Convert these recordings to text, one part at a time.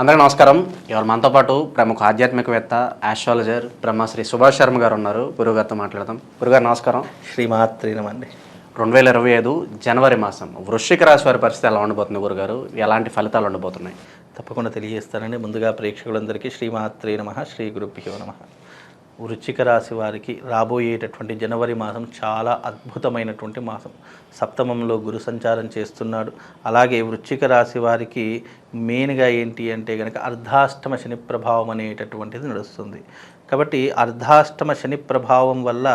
అందరికీ నమస్కారం. ఇవాళ మనతో పాటు ప్రముఖ ఆధ్యాత్మికవేత్త ఆస్ట్రాలజర్ బ్రహ్మశ్రీ సుభాష్ శర్మ గారు ఉన్నారు. గురుగారితో మాట్లాడదాం. గురుగారు నమస్కారం. శ్రీమాత్రి నమండి రెండు వేల ఇరవై ఐదు జనవరి మాసం వృశ్చిక రాశి వారి పరిస్థితి ఎలా ఉండబోతుంది గురుగారు? ఎలాంటి ఫలితాలు ఉండబోతున్నాయి? తప్పకుండా తెలియజేస్తానండి. ముందుగా ప్రేక్షకులందరికీ శ్రీమాత్రి నమ శ్రీ గురుభ్యో నమ. వృశ్చిక రాశి వారికి రాబోయేటటువంటి జనవరి మాసం చాలా అద్భుతమైనటువంటి మాసం. సప్తమంలో గురు సంచారం చేస్తున్నాడు. అలాగే వృశ్చిక రాశి వారికి మెయిన్గా ఏంటి అంటే కనుక అర్ధాష్టమ శని ప్రభావం అనేటటువంటిది నడుస్తుంది. కాబట్టి అర్ధాష్టమ శని ప్రభావం వల్ల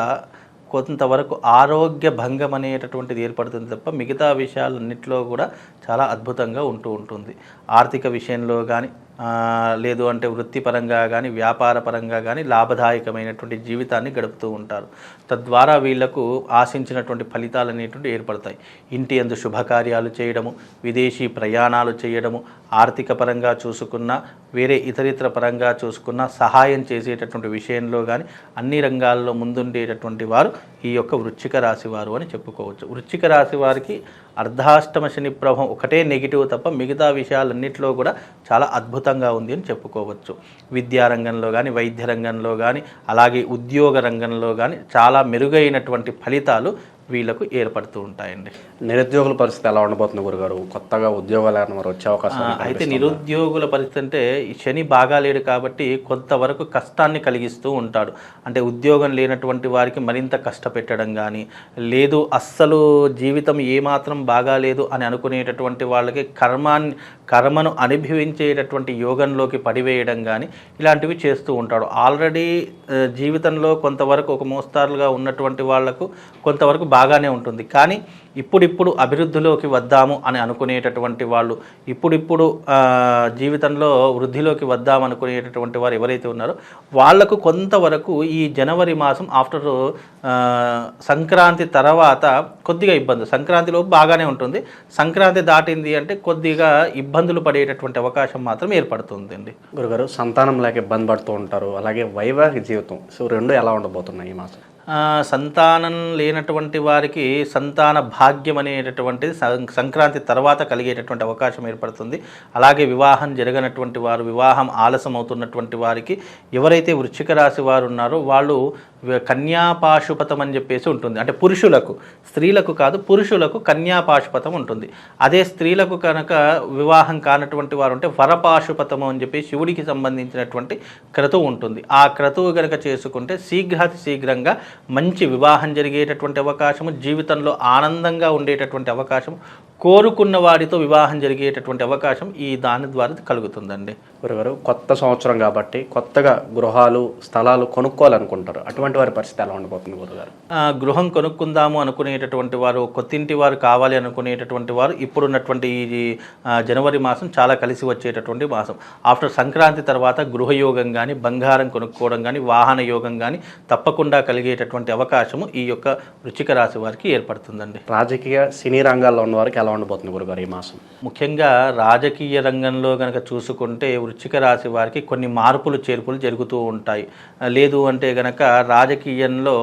కొంతవరకు ఆరోగ్య భంగం అనేటటువంటిది ఏర్పడుతుంది తప్ప మిగతా విషయాలన్నింటిలో కూడా చాలా అద్భుతంగా ఉంటూ ఉంటుంది. ఆర్థిక విషయంలో కానీ లేదు అంటే వృత్తిపరంగా కానీ వ్యాపార పరంగా కానీ లాభదాయకమైనటువంటి జీవితాన్ని గడుపుతూ ఉంటారు. తద్వారా వీళ్ళకు ఆశించినటువంటి ఫలితాలు అనేటువంటి ఏర్పడతాయి. ఇంటి అందు శుభకార్యాలు చేయడము విదేశీ ప్రయాణాలు చేయడము ఆర్థిక పరంగా చూసుకున్నా వేరే ఇతరితర పరంగా చూసుకున్నా సహాయం చేసేటటువంటి విషయంలో కానీ అన్ని రంగాల్లో ముందుండేటటువంటి వారు ఈ యొక్క వృశ్చిక రాశి వారు అని చెప్పుకోవచ్చు. వృశ్చిక రాశి వారికి అర్ధాష్టమ శని ప్రభావం ఒకటే నెగిటివ్ తప్ప మిగతా విషయాలన్నింటిలో కూడా చాలా అద్భుతంగా ఉంది అని చెప్పుకోవచ్చు. విద్యారంగంలో కానీ వైద్య రంగంలో కానీ అలాగే ఉద్యోగ రంగంలో కానీ చాలా మెరుగైనటువంటి ఫలితాలు వీళ్ళకు ఏర్పడుతూ ఉంటాయండి. నిరుద్యోగుల పరిస్థితి ఎలా ఉండబోతుంది గురుగారు? కొత్తగా ఉద్యోగాలు ఏమైనా మరి వచ్చే అవకాశం అయితే నిరుద్యోగుల పరిస్థితి అంటే శని బాగాలేడు కాబట్టి కొంతవరకు కష్టాన్ని కలిగిస్తూ ఉంటాడు. అంటే ఉద్యోగం లేనటువంటి వారికి మరింత కష్టపెట్టడం కానీ లేదు అస్సలు జీవితం ఏమాత్రం బాగాలేదు అని అనుకునేటటువంటి వాళ్ళకి కర్మాన్ని కర్మను అనుభవించేటటువంటి యోగంలోకి పడివేయడం కానీ ఇలాంటివి చేస్తూ ఉంటాడు. ఆల్రెడీ జీవితంలో కొంతవరకు ఒక మోస్తారుగా ఉన్నటువంటి వాళ్ళకు కొంతవరకు బాగానే ఉంటుంది. కానీ ఇప్పుడిప్పుడు అభివృద్ధిలోకి వద్దాము అని అనుకునేటటువంటి వాళ్ళు ఇప్పుడిప్పుడు జీవితంలో వృద్ధిలోకి వద్దాం అనుకునేటటువంటి వారు ఎవరైతే ఉన్నారో వాళ్ళకు కొంతవరకు ఈ జనవరి మాసం ఆఫ్టర్ సంక్రాంతి తర్వాత కొద్దిగా ఇబ్బంది. సంక్రాంతిలో బాగానే ఉంటుంది. సంక్రాంతి దాటింది అంటే కొద్దిగా ఇబ్బందులు పడేటటువంటి అవకాశం మాత్రం ఏర్పడుతుందండి. గురుగారు సంతానం లేక ఇబ్బంది పడుతూ ఉంటారు. అలాగే వైవాహిక జీవితం. సో రెండు ఎలా ఉండబోతున్నాయి ఈ మాసం? సంతానం లేనటువంటి వారికి సంతాన భాగ్యం అనేటటువంటిది సం- సంక్రాంతి తర్వాత కలిగేటటువంటి అవకాశం ఏర్పడుతుంది. అలాగే వివాహం జరగనటువంటి వారు వివాహం ఆలస్యం అవుతున్నటువంటి వారికి ఎవరైతే వృశ్చిక రాశి వారు ఉన్నారో వాళ్ళు కన్యాపాశుపతం అని చెప్పేసి ఉంటుంది. అంటే పురుషులకు స్త్రీలకు కాదు పురుషులకు కన్యాపాశుపతం ఉంటుంది. అదే స్త్రీలకు కనుక వివాహం కానటువంటి వారు ఉంటే వరపాశుపతము అని చెప్పి శివుడికి సంబంధించినటువంటి క్రతువు ఉంటుంది. ఆ క్రతువు కనుక చేసుకుంటే శీఘ్రాతి శీఘ్రంగా మంచి వివాహం జరిగేటటువంటి అవకాశము జీవితంలో ఆనందంగా ఉండేటటువంటి అవకాశం కోరుకున్న వారితో వివాహం జరిగేటటువంటి అవకాశం ఈ దాని ద్వారా కలుగుతుందండి. గురుగారు కొత్త సంవత్సరం కాబట్టి కొత్తగా గృహాలు స్థలాలు కొనుక్కోవాలనుకుంటారు. అటువంటి వారి పరిస్థితి ఎలా ఉండబోతుంది గురుగారు? గృహం కొనుక్కుందాము అనుకునేటటువంటి వారు కొత్తింటి వారు కావాలి అనుకునేటటువంటి వారు ఇప్పుడున్నటువంటి ఈ జనవరి మాసం చాలా కలిసి వచ్చేటటువంటి మాసం. ఆఫ్టర్ సంక్రాంతి తర్వాత గృహయోగం కానీ బంగారం కొనుక్కోవడం కానీ వాహన యోగం కానీ తప్పకుండా కలిగేటటువంటి అవకాశము ఈ యొక్క వృచ్చిక రాశి వారికి ఏర్పడుతుందండి. రాజకీయ సినీ రంగాల్లో ఉన్న వారికి ఎలా ఉండబోతుంది గురుగారు ఈ మాసం. ముఖ్యంగా రాజకీయ రంగంలో కనుక చూసుకుంటే వృశ్చిక రాశి వారికి కొన్ని మార్పులు చేర్పులు జరుగుతూ ఉంటాయి. లేదు అంటే గనక రాజకీయంలో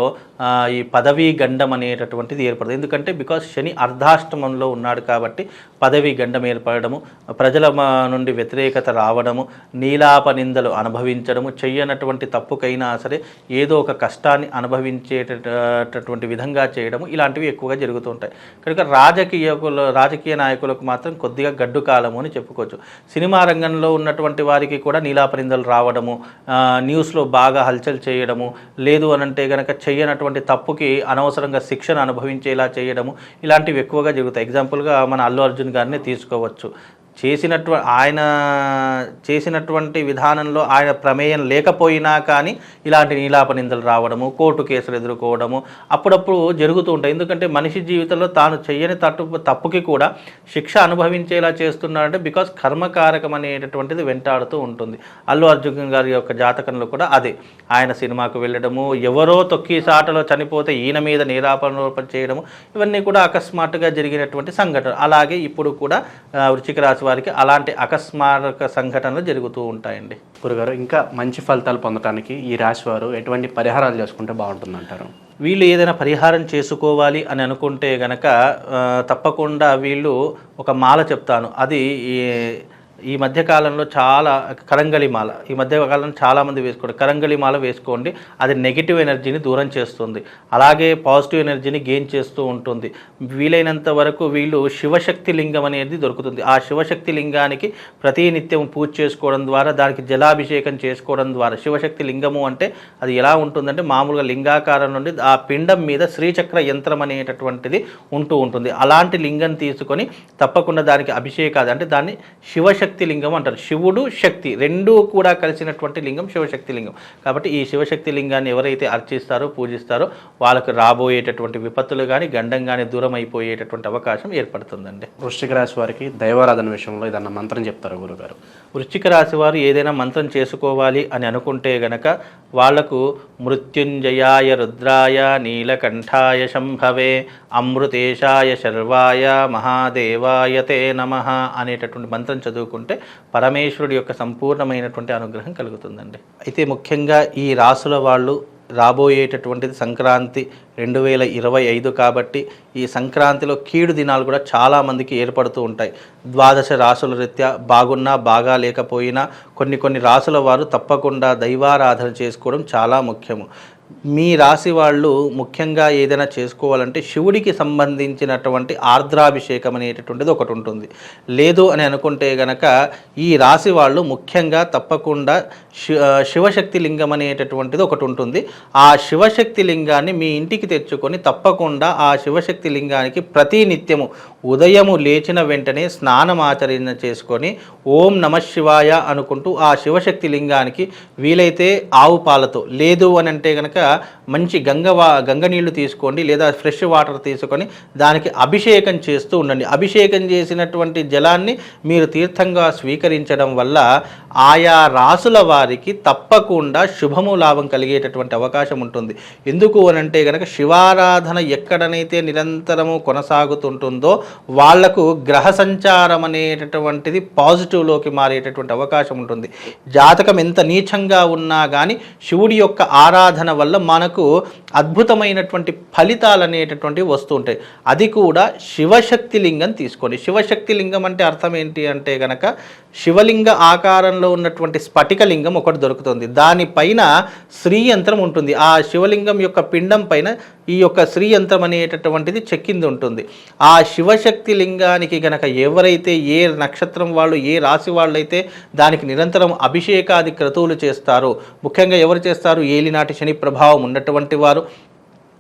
ఈ పదవీ గండం అనేటటువంటిది ఏర్పడదు. ఎందుకంటే బికాస్ శని అర్ధాష్టమంలో ఉన్నాడు కాబట్టి పదవీ గండం ఏర్పడము ప్రజల మ- నుండి వ్యతిరేకత రావడము నీలాప నిందలు అనుభవించడము చెయ్యనటువంటి తప్పుకైనా సరే ఏదో ఒక కష్టాన్ని అనుభవించేటటువంటి విధంగా చేయడము ఇలాంటివి ఎక్కువగా జరుగుతూ ఉంటాయి. కనుక రాజకీయకులు రాజకీయ నాయకులకు మాత్రం కొద్దిగా గడ్డు కాలము అని చెప్పుకోవచ్చు. సినిమా రంగంలో ఉన్నటువంటి వారికి కూడా నీలాపరిందలు రావడము న్యూస్లో బాగా హల్చల్ చేయడము లేదు అనంటే కనుక చెయ్యనటువంటి తప్పుకి అనవసరంగా శిక్షణ అనుభవించేలా చేయడము ఇలాంటివి ఎక్కువగా జరుగుతాయి. ఎగ్జాంపుల్గా మన అల్లు అర్జున్ గారిని తీసుకోవచ్చు. చేసినట్టు ఆయన చేసినటువంటి విధానంలో ఆయన ప్రమేయం లేకపోయినా కానీ ఇలాంటి నీలాప నిందలు రావడము కోర్టు కేసులు ఎదుర్కోవడము అప్పుడప్పుడు జరుగుతూ ఉంటాయి. ఎందుకంటే మనిషి జీవితంలో తాను చెయ్యని తట్టు తప్పుకి కూడా శిక్ష అనుభవించేలా చేస్తున్నాడంటే బికాస్ కర్మకారకం అనేటటువంటిది వెంటాడుతూ ఉంటుంది. అల్లు అర్జున్ గారి యొక్క జాతకంలో కూడా అదే. ఆయన సినిమాకు వెళ్ళడము ఎవరో తొక్కి సాటలో చనిపోతే ఈయన మీద నిరాపణ చేయడము ఇవన్నీ కూడా అకస్మాత్తుగా జరిగినటువంటి సంఘటన. అలాగే ఇప్పుడు కూడా ఆ, రాశి రాశి వారికి అలాంటి అకస్మారక సంఘటనలు జరుగుతూ ఉంటాయండి. గురుగారు ఇంకా మంచి ఫలితాలు పొందడానికి ఈ రాశి వారు ఎటువంటి పరిహారాలు చేసుకుంటే బాగుంటుంది అంటారు వీళ్ళు ఏదైనా పరిహారం చేసుకోవాలి అని అనుకుంటే గనక తప్పకుండా వీళ్ళు ఒక మాల చెప్తాను. అది ఈ మధ్యకాలంలో చాలా కరంగలి మాల ఈ మధ్య కాలంలో చాలామంది వేసుకోండి. కరంగలి మాల వేసుకోండి. అది నెగిటివ్ ఎనర్జీని దూరం చేస్తుంది. అలాగే పాజిటివ్ ఎనర్జీని గెయిన్ చేస్తూ ఉంటుంది. వీలైనంత వరకు వీళ్ళు శివశక్తి లింగం అనేది దొరుకుతుంది. ఆ శివశక్తి లింగానికి ప్రతి నిత్యం పూజ చేసుకోవడం ద్వారా దానికి జలాభిషేకం చేసుకోవడం ద్వారా శివశక్తి లింగము అంటే అది ఎలా ఉంటుందంటే మామూలుగా లింగాకారం నుండి ఆ పిండం మీద శ్రీచక్ర యంత్రం అనేటటువంటిది ఉంటూ ఉంటుంది. అలాంటి లింగం తీసుకొని తప్పకుండా దానికి అభిషేకాది అంటే దాన్ని శివశక్తి లింగం అంటారు. శివుడు శక్తి రెండూ కూడా కలిసినటువంటి లింగం శివశక్తి లింగం కాబట్టి ఈ శివశక్తి లింగాన్ని ఎవరైతే అర్చిస్తారో పూజిస్తారో వాళ్ళకు రాబోయేటటువంటి విపత్తులు కానీ గండం కానీ దూరం అయిపోయేటటువంటి అవకాశం ఏర్పడుతుందండి. వృశ్చిక రాశి వారికి దైవారాధన విషయంలో ఏదన్నా మంత్రం చెప్తారు గురుగారు? వృశ్చిక రాశి వారు ఏదైనా మంత్రం చేసుకోవాలి అని అనుకుంటే గనక వాళ్ళకు మృత్యుంజయాయ రుద్రాయ నీలకంఠాయ శంభవే అమృతేశాయ శర్వాయ మహాదేవాయ తే నమ అనేటటువంటి మంత్రం చదువుకుంటే పరమేశ్వరుడి యొక్క సంపూర్ణమైనటువంటి అనుగ్రహం కలుగుతుందండి. అయితే ముఖ్యంగా ఈ రాసుల వాళ్ళు రాబోయేటటువంటిది సంక్రాంతి రెండు వేల ఇరవై ఐదు కాబట్టి ఈ సంక్రాంతిలో కీడు దినాలు కూడా చాలామందికి ఏర్పడుతూ ఉంటాయి. ద్వాదశ రాసుల రీత్యా బాగున్నా బాగా లేకపోయినా కొన్ని కొన్ని రాసుల వారు తప్పకుండా దైవారాధన చేసుకోవడం చాలా ముఖ్యము. మీ రాశి వాళ్ళు ముఖ్యంగా ఏదైనా చేసుకోవాలంటే శివుడికి సంబంధించినటువంటి ఆర్ద్రాభిషేకం అనేటటువంటిది ఒకటి ఉంటుంది. లేదు అని అనుకుంటే గనక ఈ రాశి వాళ్ళు ముఖ్యంగా తప్పకుండా శివశక్తి లింగం అనేటటువంటిది ఒకటి ఉంటుంది. ఆ శివశక్తి లింగాన్ని మీ ఇంటికి తెచ్చుకొని తప్పకుండా ఆ శివశక్తి లింగానికి ప్రతి నిత్యము ఉదయము లేచిన వెంటనే స్నానం ఆచరణ చేసుకొని ఓం నమ శివాయ అనుకుంటూ ఆ శివశక్తి లింగానికి వీలైతే ఆవు పాలతో లేదు అని అంటే కనుక మంచి గంగ గంగ నీళ్ళు తీసుకోండి లేదా ఫ్రెష్ వాటర్ తీసుకొని దానికి అభిషేకం చేస్తూ ఉండండి. అభిషేకం చేసినటువంటి జలాన్ని మీరు తీర్థంగా స్వీకరించడం వల్ల ఆయా రాసుల వారికి తప్పకుండా శుభము లాభం కలిగేటటువంటి అవకాశం ఉంటుంది. ఎందుకు అని అంటే కనుక శివారాధన ఎక్కడనైతే నిరంతరము కొనసాగుతుంటుందో వాళ్ళకు గ్రహ సంచారం అనేటటువంటిది పాజిటివ్లోకి మారేటటువంటి అవకాశం ఉంటుంది. జాతకం ఎంత నీచంగా ఉన్నా కానీ శివుడి యొక్క ఆరాధన వల్ల మనకు అద్భుతమైనటువంటి ఫలితాలు అనేటటువంటివి వస్తూ ఉంటాయి. అది కూడా శివశక్తి లింగం తీసుకోండి శివశక్తి లింగం అంటే అర్థం ఏంటి అంటే గనక శివలింగ ఆకారంలో ఉన్నటువంటి స్ఫటికలింగం ఒకటి దొరుకుతుంది. దానిపైన శ్రీయంత్రం ఉంటుంది. ఆ శివలింగం యొక్క పిండం పైన ఈ యొక్క శ్రీయంత్రం అనేటటువంటిది చెక్కింది ఉంటుంది. ఆ శివశక్తి లింగానికి గనక ఎవరైతే ఏ నక్షత్రం వాళ్ళు ఏ రాశి వాళ్ళైతే దానికి నిరంతరం అభిషేకాది క్రతువులు చేస్తారో ముఖ్యంగా ఎవరు చేస్తారు? ఏలినాటి శని ప్రభావం ఉన్నటువంటి వారు.